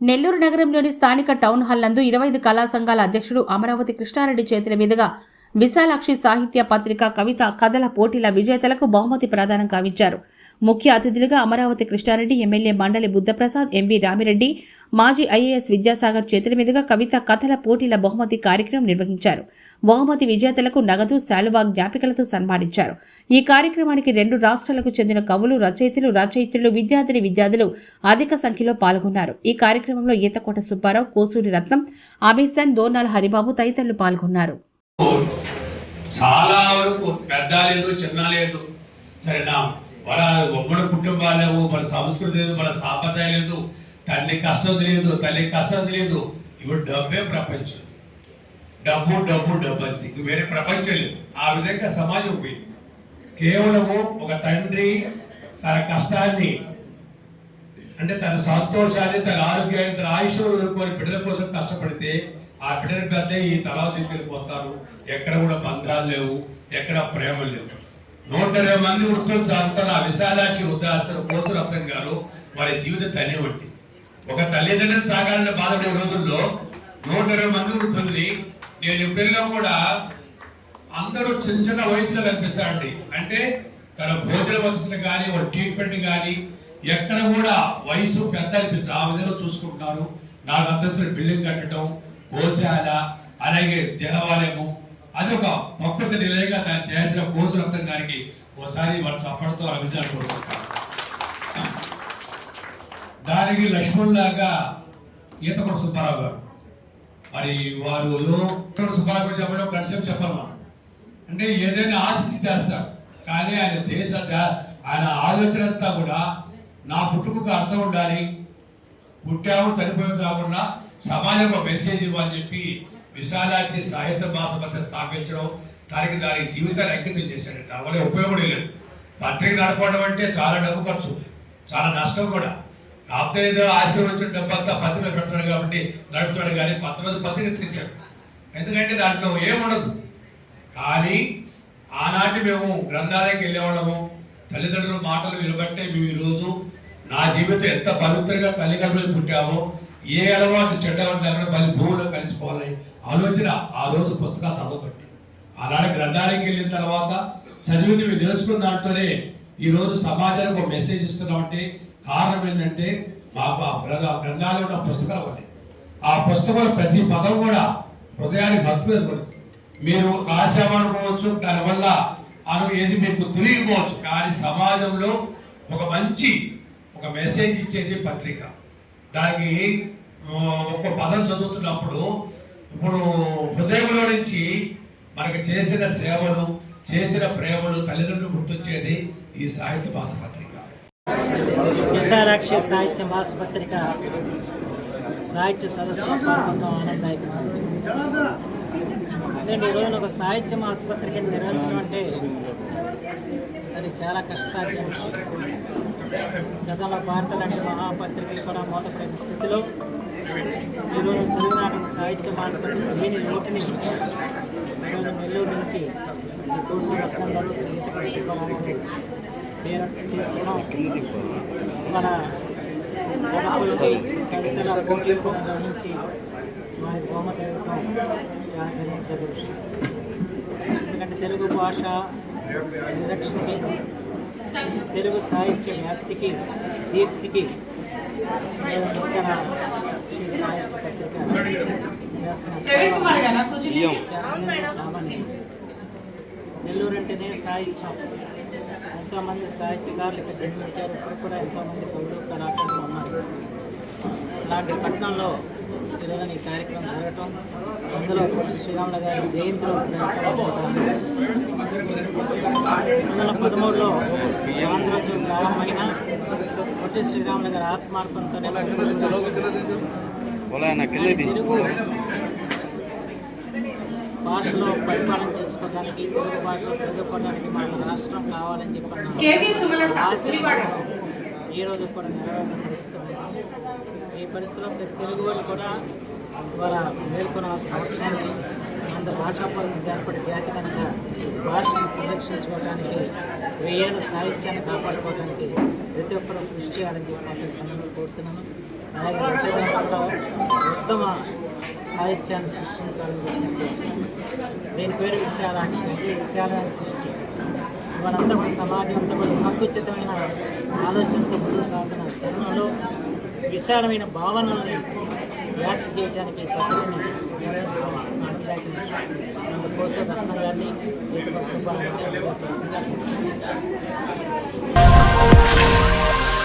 నెల్లూరు నగరంలోని స్థానిక town hall నందు ఇరవై ఐదు కళా సంఘాల అధ్యక్షుడు అమరావతి కృష్ణారెడ్డి చేతుల మీదుగా విశాలాక్షి సాహిత్య పత్రిక కవిత కథల పోటీల విజేతలకు బహుమతి ప్రదానం కావించారు. ముఖ్య అతిథులుగా అమరావతి కృష్ణారెడ్డి ఎమ్మెల్యే మండలి బుద్ధప్రసాద్ ఎంవి రామిరెడ్డి మాజీ ఐఏఎస్ విద్యాసాగర్ చేతుల మీదుగా కవిత కథల పోటీల బహుమతి కార్యక్రమం నిర్వహించారు. బహుమతి విజేతలకు నగదు శాలువా జ్ఞాపికలతో సన్మానించారు. ఈ కార్యక్రమానికి రెండు రాష్ట్రాలకు చెందిన కవులు రచయితలు రచయిత్రులు విద్యార్థిని విద్యార్థులు అధిక సంఖ్యలో పాల్గొన్నారు. ఈ కార్యక్రమంలో ఈతకోట సుబ్బారావు కోసూరి రత్నం అమీర్ సన్ దోర్నాల హరిబాబు తదితరులు పాల్గొన్నారు. చాలా వరకు పెద్ద లేదు చిన్న లేదు సరేనా మన ఉమ్మడి కుటుంబాలు లేవు మన సంస్కృతి లేదు మన సాంప్రదాయం లేదు. తల్లి కష్టం తెలియదు తల్లి కష్టం తెలియదు. ఇప్పుడు డబ్బే ప్రపంచం. డబ్బు డబ్బు డబ్బు అంతే. ఇంక వేరే ప్రపంచం లేదు. ఆ విధంగా సమాజం పోయింది. కేవలము ఒక తండ్రి తన కష్టాన్ని అంటే తన సంతోషాన్ని తన ఆరోగ్యాన్ని తన ఆయుష్ బిడ్డల కోసం కష్టపడితే ఆ బిడ్డల పెద్ద ఈ తలా దిక్కులు పోతారు ఎక్కడ కూడా బంధాలు లేవు ఎక్కడ ప్రేమలు లేవు. నూట ఇరవై మంది వృత్తులు చదువుతున్న విశాలాక్షి వృద్ధాశ్రమ కోసరత్నం గారు వారి జీవిత తల్లి వంటి. ఒక తల్లిదండ్రులు సాగాలని బాధపడే రోజుల్లో నూట ఇరవై మంది వృద్ధుల్ని నేను ఎప్పుడైనా కూడా అందరూ చిన్న చిన్న వయసులో కనిపిస్తారండి. అంటే తన భోజన వసతులు కానీ వాళ్ళ ట్రీట్మెంట్ కానీ ఎక్కడ కూడా వయసు పెద్ద అనిపిస్తుంది ఆ విధంగా చూసుకుంటున్నారు. నాలుగు అంతస్తుల బిల్డింగ్ కట్టడం గోశాల అలాగే దేవాలయము అది ఒక ప్రకృతి నిలయంగా దాన్ని చేసిన కోసరత్నం గారికి ఓసారి వాళ్ళు చప్పడంతో అనిపించాలి దానికి దానికి లక్ష్మణులాగా ఈతకొండ సుబ్బారావు గారు. మరి వారు సుబ్బారావు గారు చెప్పడం గడిచేపు చెప్పాలి మనం. అంటే ఏదైనా ఆశించి చేస్తాడు కానీ ఆయన దేశ ఆయన ఆలోచన అంతా కూడా నా పుట్టుకకు అర్థం ఉండాలి. పుట్టాము చనిపోయి కాకుండా సమాజంలో మెసేజ్ ఇవ్వాలని చెప్పి విశాలాక్షి సాహిత్య భాష పత్రిక స్థాపించడం దానికి దాని జీవితాన్ని అంకితం చేశాడు దానివల్ల ఉపయోగం లేదు. పత్రిక నడపడం అంటే చాలా డబ్బు ఖర్చు. చాలా నష్టం కూడా. కాకపోతే ఏదో ఆశీర్వదించిన డబ్బు అంతా పత్రిక పెట్టాడు కాబట్టి నడుపుతాడు కానీ పంతొమ్మిది పత్రిక తీశాడు. ఎందుకంటే దాంట్లో ఏముండదు. కానీ ఆనాటి మేము గ్రంథాలయకి వెళ్ళేవాళ్ళము. తల్లిదండ్రుల మాటలు వినబట్టే మేము ఈరోజు నా జీవితం ఎంత పవిత్రంగా తల్లిదండ్రులు పుట్టామో ఏ అలవాటు చెడ్డ లేకుండా మళ్ళీ భూమిలో కలిసిపోవాలని ఆలోచన ఆ రోజు పుస్తకాలు చదవబట్టి. అలాగే గ్రంథాలయంకి వెళ్ళిన తర్వాత చదివింది మేము నేర్చుకున్న దాంట్లోనే ఈ రోజు సమాజానికి ఒక మెసేజ్ ఇస్తున్నామంటే కారణం ఏంటంటే మాకు ఆ గ్రంథ గ్రంథాలయం ఉన్న పుస్తకాలు ఉన్నాయి. ఆ పుస్తకంలో ప్రతి పదం కూడా హృదయానికి హత్తుకొని మీరు రాసామనుకోవచ్చు దానివల్ల అను ఏది మీకు తెలియకపోవచ్చు కానీ సమాజంలో ఒక మంచి ఒక మెసేజ్ ఇచ్చేది పత్రిక. దానికి ఒక పదం చదువుతున్నప్పుడు ఇప్పుడు హృదయంలో నుంచి మనకు చేసిన సేవలు చేసిన ప్రేమలు తల్లిదండ్రులు గుర్తొచ్చేది ఈ సాహిత్య భాష పత్రిక విశాలాక్షి సాహిత్య మాసపత్రిక సాహిత్య సదస్సు పాల్గొనడం అదే ఈ ఒక సాహిత్య ఆసుపత్రికని నిర్వహించడం అంటే అది చాలా కష్టసాధ్యం. గతంలో భారత లాంటి మహాపత్రికలు కూడా మూతపడే స్థితిలో ఈరోజు తెలుగునాటక సాహిత్య ఆసుపత్రి లేని లోటుని ఈరోజు నెల్లూరు నుంచి కోసు రత్నం గారు శ్రీహిత శివరాము పేరు తీర్చడం మన కవితల పోటీలు గమనించి మన బహుమతి ఇవ్వడం చాలా ఎందుకంటే తెలుగు భాష పరిరక్షణకి తెలుగు సాహిత్య వ్యాప్తికి దీప్తికి నెల్లూరు అంటేనే సాహిత్యం. ఎంతోమంది సాహిత్యకారులు ఇక్కడ జన్మించారు. ఇప్పుడు కూడా ఎంతోమంది కవులు కళాకారులు ఉన్నారు. అలాంటి పట్టణంలో జరగని కార్యక్రమం జరగటం అందులో పొట్టి శ్రీరాముల గారి జయంతి రెండు వందల పదమూడులో ఆంధ్రజ్యోతి ప్రారంభమైన పొట్టి శ్రీరాముల గారి ఆత్మార్పణతోనే భాషలో పరిపాలన చేసుకోవడానికి తెలుగు భాషలో చదువుకోవడానికి మన రాష్ట్రం కావాలని చెప్పి ఈ రోజు కూడా నెరవేర్చిన పరిస్థితి ఉంది. ఈ పరిస్థితిలో తెలుగు వాళ్ళు కూడా ద్వారా మేల్కొన అవసరం అంత భాషాపరంగా ఏర్పడే జాతి కనుక భాషను ప్రదర్శించుకోవడానికి వేయాల సాహిత్యాన్ని కాపాడుకోవడానికి ప్రతి ఒక్కరూ కృషి చేయాలని చెప్పి సమయంలో కోరుతున్నాను అలాగే రచయితలంతా ఉత్తమ సాహిత్యాన్ని సృష్టించాలని నేను పేరు విశాలాక్షి విశాల కృష్టి దృష్టి ఇవాళంతా కూడా సమాజం అంతా కూడా సంకుచితమైన ఆలోచనతో ముందుకు సాగుతున్న తరుణంలో విశాలమైన భావనల్ని వ్యాప్తి చేయడానికి అందుకోసం రత్న గారిని ఈతప సుబ్బారావు